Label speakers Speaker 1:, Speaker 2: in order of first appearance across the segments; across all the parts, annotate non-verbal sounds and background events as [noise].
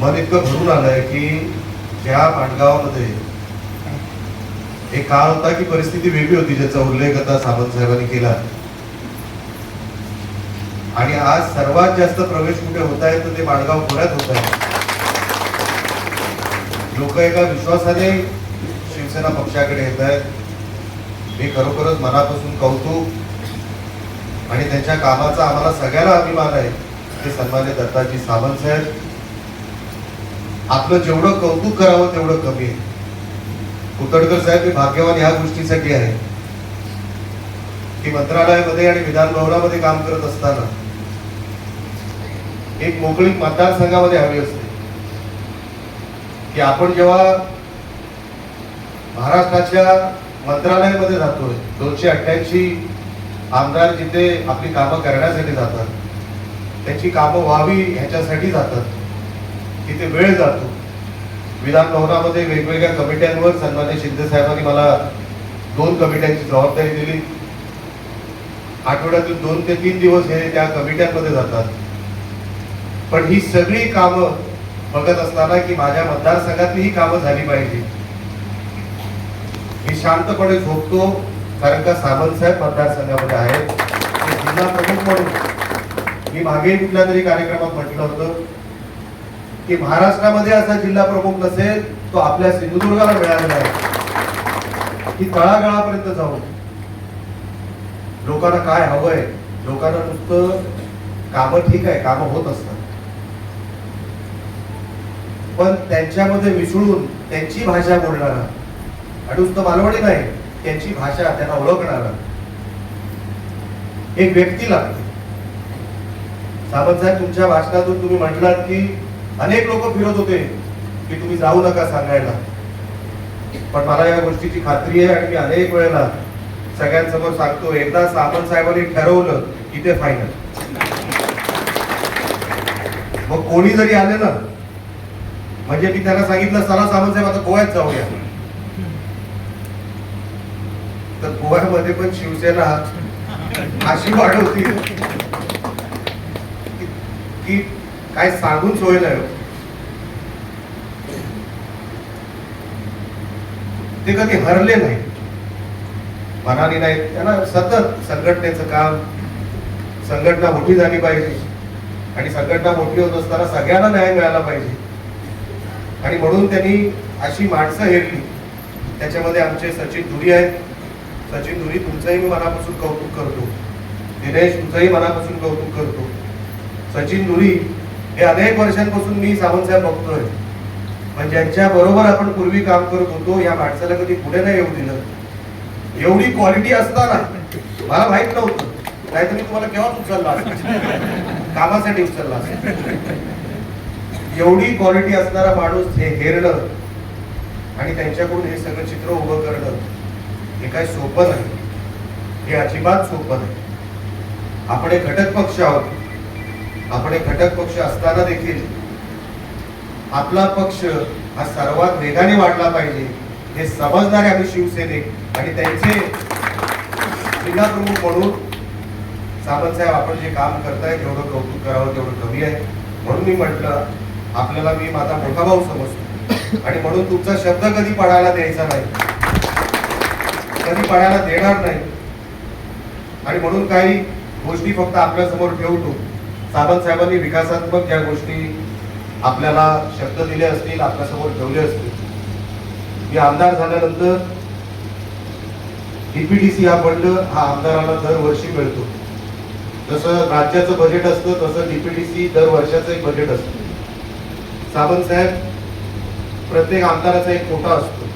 Speaker 1: मन इतकं भरून आलंय की त्या माणगावामध्ये एक काळ होता की परिस्थिती वेगळी होती ज्याचा उल्लेख आता सावंत साहेबांनी केला. आणि आज सर्वात जास्त प्रवेश कुठे होत आहे तर ते माणगाव पुण्यात होत आहे. लोक एका विश्वासाने शिवसेना पक्षाकडे येत आहेत. हे खरोखरच मनापासून कौतुक आणि त्यांच्या कामाचा आम्हाला सगळ्याला अभिमान आहे ते सन्मान्य दत्ताजी सावंत साहेब. आपलं जेवढं कौतुक करावं तेवढं कमी आहे. कुतडकर साहेब हे भाग्यवान ह्या गोष्टीसाठी आहे की मंत्रालयामध्ये आणि विधान भवनामध्ये काम करत असताना एक मोकळी मतदारसंघामध्ये हवी असते. की आपण जेव्हा महाराष्ट्राच्या मंत्रालयामध्ये जातोय दोनशे अठ्ठ्याऐंशी आमदार जिथे आपली कामं करण्यासाठी जातात त्याची कामं व्हावी ह्याच्यासाठी जातात. तिथे वेळ जातो. विधान भवनामध्ये वेगवेगळ्या कमिट्यांवर सन्मान्य शिंदे साहेबांनी मला दोन कमिट्यांची जबाबदारी दिली. आठवड्यातून दोन ते तीन दिवस हे त्या कमिट्यांमध्ये जातात. पण ही सगळी कामं बघत असताना की माझ्या मतदारसंघातली ही कामं झाली पाहिजे. मी शांतपणे झोपतो कारण का सावंत साहेब मतदारसंघामध्ये आहेत. जिल्हा प्रमुख म्हणून मी मागे कुठल्या तरी कार्यक्रमात म्हटलं होतं. की महाराष्ट्रामध्ये असा जिल्हा प्रमुख नसेल तो आपल्या सिंधुदुर्गाला मिळालेला आहे. की तळागाळापर्यंत जाऊन लोकांना काय हवंय लोकांना नुसतं काम ठीक आहे काम होत असतात. पण त्यांच्यामध्ये मिसळून त्यांची भाषा बोलणारा आणि नुसतं मालवणी नाही त्यांची भाषा त्यांना ओळखणारा एक व्यक्ती लागते. सावंत साहेब तुमच्या भाषणातून तुम्ही म्हटलात की अनेक लोक फिरत होते की तुम्ही जाऊ नका सांगायला. पण मला या गोष्टीची खात्री आहे आणि मी अनेक वेळेला सगळ्यांसमोर सांगतो एकदा सावंत साहेबांनी ठरवलं की ते फायनल मग कोणी जरी आले ना म्हणजे मी त्यांना सांगितलं चला सामंत साहेब आता गोव्यात जाऊया. तर गोव्यामध्ये पण शिवसेना अशी वाढवती होती की काय सांगून सोय नाही हो. ते कधी हरले नाही. मनाने नाही. त्यांना सतत संघटनेचं काम संघटना मोठी झाली पाहिजे. आणि संघटना मोठी होत असताना सगळ्यांना न्याय मिळाला पाहिजे. आणि म्हणून त्यांनी अशी माणसं हेरली. त्याच्यामध्ये आमचे सचिन धुरी आहेत. सचिन धुरी तुमचंही मी मनापासून कौतुक करतो. दिनेश तुमचंही मनापासून कौतुक करतो. सचिन धुरी हे अनेक वर्षांपासून मी सावंतसाहेब बघतोय. पण ज्यांच्या बरोबर आपण पूर्वी काम करत होतो या माणसाला कधी पुढे नाही येऊ दिलं. एवढी क्वालिटी असताना मला माहीत नव्हतं. नाहीतर मी तुम्हाला केव्हाच उचलला कामासाठी उचलला एवढी क्वालिटी असणारा माणूस हे हेरणं आणि त्यांच्याकडून हे सगळं चित्र उभं करणं हे काय सोपं नाही. हे अजिबात सोपं नाही. आपण एक घटक पक्ष आहोत. आपण एक घटक पक्ष असताना देखील आपला पक्ष हा सर्वात वेगाने वाढला पाहिजे हे समजणारे आम्ही शिवसैनिक आणि त्यांचे जिल्हा प्रमुख म्हणून सावंत साहेब आपण जे काम करताय तेवढं कौतुक करावं तेवढं कमी आहे. म्हणून मी म्हटलं आपल्याला मी माझा मोठा भाऊ समजतो. आणि म्हणून तुमचा शब्द कधी पडायला द्यायचा नाही. कधी पडायला देणार नाही. आणि म्हणून काही गोष्टी फक्त आपल्यासमोर ठेवतो. सावंत साहेबांनी विकासात्मक ज्या गोष्टी आपल्याला शब्द दिले असतील आपल्यासमोर ठेवले असतील मी आमदार झाल्यानंतर डीपीडीसी हा फंड हा आमदाराला दरवर्षी मिळतो. जसं राज्याचं बजेट असतं तसं डीपीडीसी दर वर्षाचं एक बजेट असतं. सावंत साहेब प्रत्येक आमदाराचा एक कोटा असतो.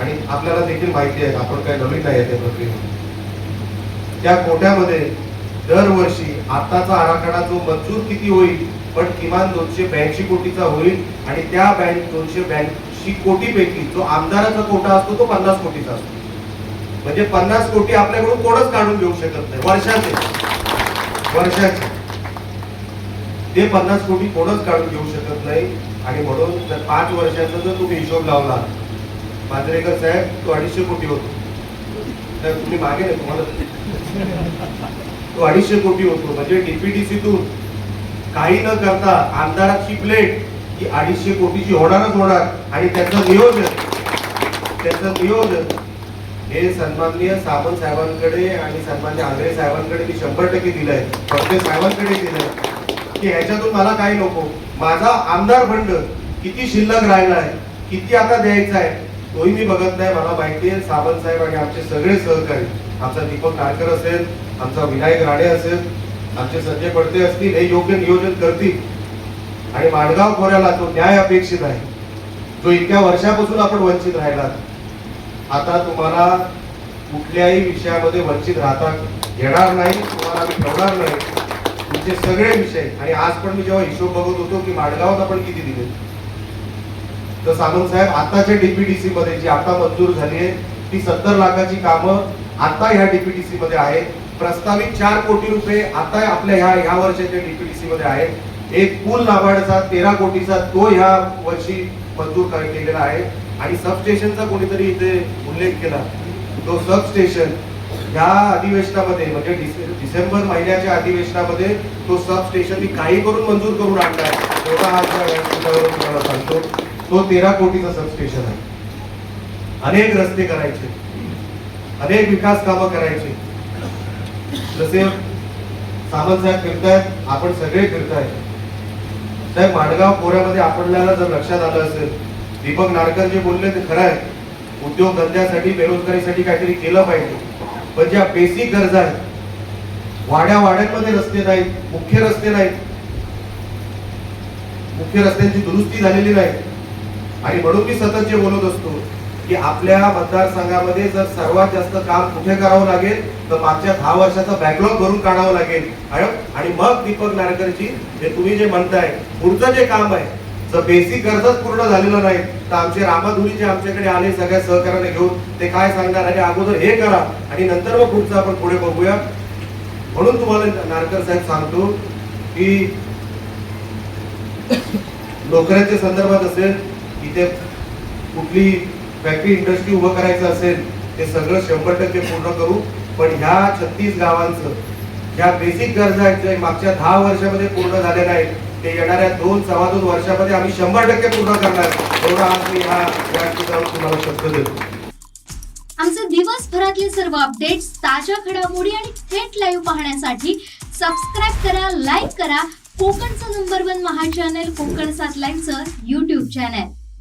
Speaker 1: आणि आपल्याला देखील माहिती आहे आपण काही नवीन नाही आहे त्या प्रक्रियेमध्ये. त्या कोट्यामध्ये दरवर्षी आताचा आराखडा जो मंजूर किती होईल पण किमान दोनशे ब्याऐंशी कोटीचा होईल आणि त्या बँक दोनशे ब्याऐंशी कोटीपैकी जो आमदाराचा कोटा असतो तो पन्नास कोटीचा असतो. म्हणजे पन्नास कोटी आपल्याकडून कोणच काढून घेऊ शकत नाही. वर्षाचे. वर्षाचे. ते पन्नास कोटी कोणच काढून घेऊ शकत नाही. आणि म्हणून जर पाच वर्षाचा जर तुम्ही हिशोब लावला मांजरेकर साहेब तो अडीचशे कोटी होतो. तर तुम्ही मागे नाही तुम्हाला तो अडीचशे कोटी होतो. म्हणजे डीपीडीसीतून काही न करता आमदाराची प्लेट ही अडीचशे कोटीची होणारच होणार. आणि त्याचं नियोजन त्याचं नियोजन हे सन्माननीय सावंत साहेबांकडे आणि सन्मान्य आंग्रे साहेबांकडे मी शंभर टक्के दिलंय. फडके साहेबांकडे दिलंय. की ह्याच्यातून मला काही नको. माझा आमदार फंड किती शिल्लक राहिला आहे किती आता द्यायचा आहे तोही मी बघत नाही. मला माहिती आहे सावंत साहेब आणि आमचे सगळे सहकारी. आमचा दीपक नारकर असेल आमचा विनायक राणे असेल आमचे संजय पडते असतील हे योग्य नियोजन करतील. आणि माणगाव खोऱ्याला तो न्याय अपेक्षित आहे. जो इतक्या वर्षापासून आपण वंचित राहिला आता तुम्हाला कुठल्याही विषयामध्ये वंचित राहता येणार नाही तुम्हाला आम्ही ठेवणार नाही. तुमचे सगळे विषय आणि आज पण मी जेव्हा हिशोब बघत होतो की माणगावात आपण किती दिले. तर सामंत साहेब आताच्या डीपीडीसी मध्ये जी आता मंजूर झाली आहे ती सत्तर लाखाची कामं आता ह्या डीपीडीसी मध्ये आहेत. प्रस्तावित चार कोटी रुपये आता आपल्या ह्या ह्या वर्षाच्या डीपीडीसी मध्ये आहे एक पूल नाबार्डचा तेरा कोटीचा तो ह्या वर्षी मंजूर केलेला आहे. आणि सबस्टेशनचा कोणीतरी इथे उल्लेख केला. तो सबस्टेशन ह्या अधिवेशनामध्ये म्हणजे डिसेंबर महिन्याच्या अधिवेशनामध्ये तो सबस्टेशन मी काही करून मंजूर करून आणला हा तुम्हाला सांगतो. तो तेरा कोटीचा सबस्टेशन आहे. अनेक रस्ते करायचे. अनेक विकास कामं करायचे. जसे सामंत साहेब फिरतायत आपण सगळे फिरताय साहेब माडगाव कोऱ्यामध्ये आपल्याला जर लक्षात आलं असेल दीपक नारकर जे बोलले ते खरं आहे. उद्योग धंद्यासाठी बेरोजगारीसाठी काहीतरी केलं पाहिजे. पण ज्या बेसिक गरजा आहेत वाड्या वाड्यांमध्ये रस्ते नाहीत मुख्य रस्ते नाहीत. मुख्य रस्त्यांची दुरुस्ती झालेली नाही. आणि म्हणून मी सतत जे बोलत असतो की आपल्या मतदारसंघामध्ये जर सर्वात जास्त काम कुठे करावं लागेल तर मागच्या दहा वर्षाचा बॅकलॉग भरून काढावं लागेल. आणि आणि मग दीपक नारकरजी जे तुम्ही जे म्हणताय पुढचं जे काम आहे जर बेसिक गरजच पूर्ण झालेलं नाही तर आमचे रामाधुरी जे आमच्याकडे आले सगळ्या सहकार्याने घेऊन ते काय सांगणार? आणि अगोदर हे करा. आणि नंतर मग पुढचं आपण पुढे बघूया. म्हणून तुम्हाला नारकर साहेब सांगतो की [coughs] नोकऱ्यांच्या संदर्भात असेल इथे कुठली फॅक्टरी इंडस्ट्री उभं करायचं असेल ते सगळं शंभर टक्के पूर्ण करू. पण ह्या छत्तीस गावांचं ज्या बेसिक गरजा आहेत ज्या मागच्या दहा वर्षामध्ये पूर्ण झालेल्या आहेत ते येणाऱ्या दोन सव्वा दोन वर्षामध्ये आम्ही शंभर टक्के पूर्ण करणार. एवढा आज मी ह्या व्यासपीठावर तुम्हाला शब्द देतो.
Speaker 2: आमचे दिवसभरातले सर्व अपडेट्स ताज्या घडामोडी आणि थेट लाईव्ह पाहण्यासाठी सबस्क्राईब करा लाईक करा. कोकणचं number one Maha channel Kokan सात लाईव्हचं युट्यूब चॅनल